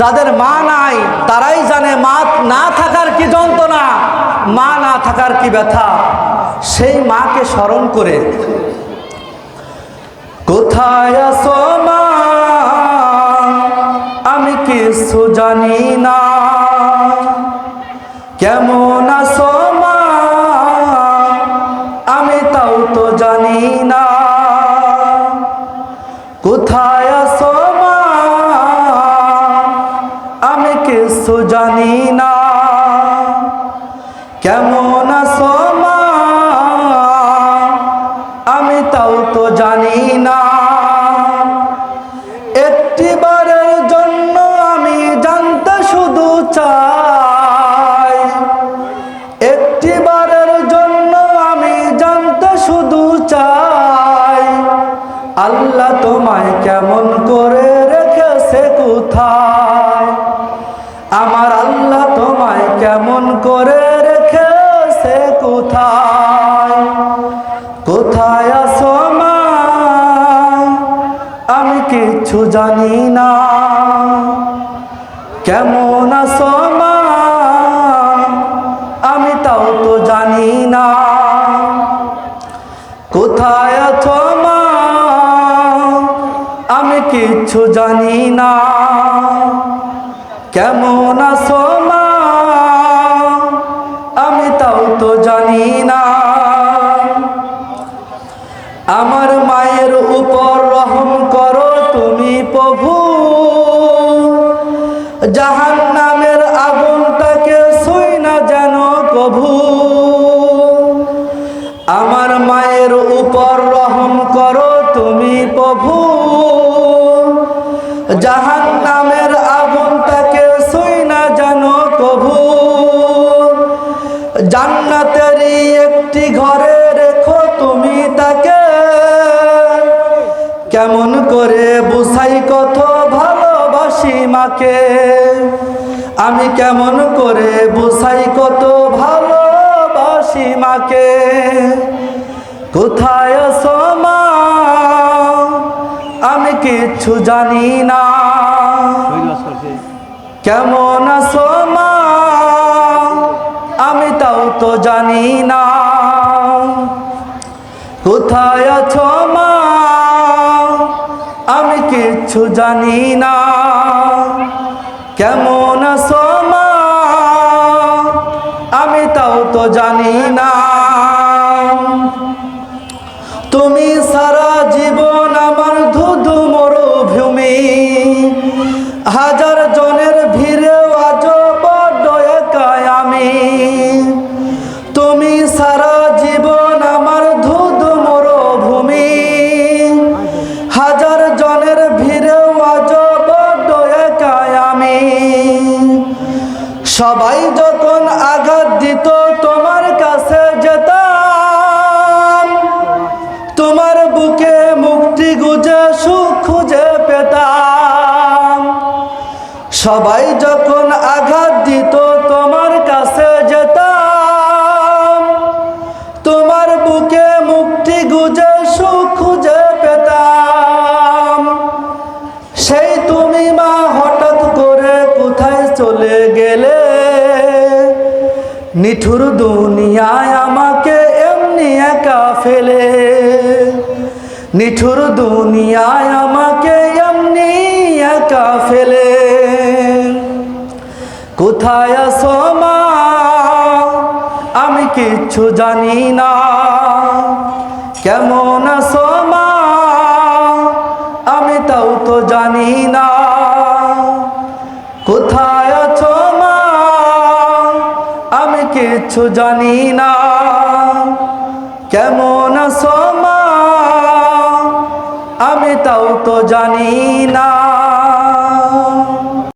যাদের মা নাই, তারাই জানে মা না থাকার কি যন্ত্রণা, মা না থাকার কি ব্যথা। সেই মাকে স্মরণ করে, কোথায় আছো মা? আমি কিছু জানি না। কেমন আছো মা? আমি তাও তো জানি না। কোথায় জানি না। কেমন আমি তাও তো জানি না। একটিবারের জন্য আমি জানতে শুধু চাই। একটিবারের জন্য আমি জানতে শুধু চাই। আল্লাহ তোমায় কেমন করে রেখেছে কোথায়? করে রেখেছে কোথায়? কোথায় আছো আমি কিছু জানি না। কেমন আছো আমি তাও তো জানি না। কোথায় আছো আমি কিছু জানি না। কেমন মা জাহান নামের আগুনটাকে সই না যেন প্রভু আমার মায়ের উপর রহম করো তুমি প্রভু। জাহান নামের আগুনটাকে সই না জানো প্রভু জান্নাতেরই একটি ঘরে রেখো তুমি তাকে। কেমন ভালোবাসি মাকে আমি কেমন করে বুঝাই কত ভালোবাসি মাকে? কোথায় আছো মা? আমি কিচ্ছু জানি না। কেমন আছো মা? আমি তাও তো জানি না। কোথায় আছো মা? আমি কিচ্ছু জানি না। কেমন আমি তাও তো জানি না। তুমি সারা জীবন আমার ধুধু মরুভূমি। হাজার জনের ভিড়ে আজ একাই আমি। তুমি সারা সবাই যখন আঘাত দিত, তোমার কাছে যেতাম। তোমার বুকে মুক্তি গুজে সুখ খুঁজে পেতাম। সবাই যখন আঘাত দিত, তোমার নিঠুর দুনিয়ায় আমাকে এমনি একা ফেলে। নিঠুর দুনিয়ায় আমাকে এমনি একা ফেলে। কোথায় আছো মা? আমি কিচ্ছু জানি না। কেমন আছো কিচ্ছু জানি না। কেমন সমা আমি তাও তো জানি না।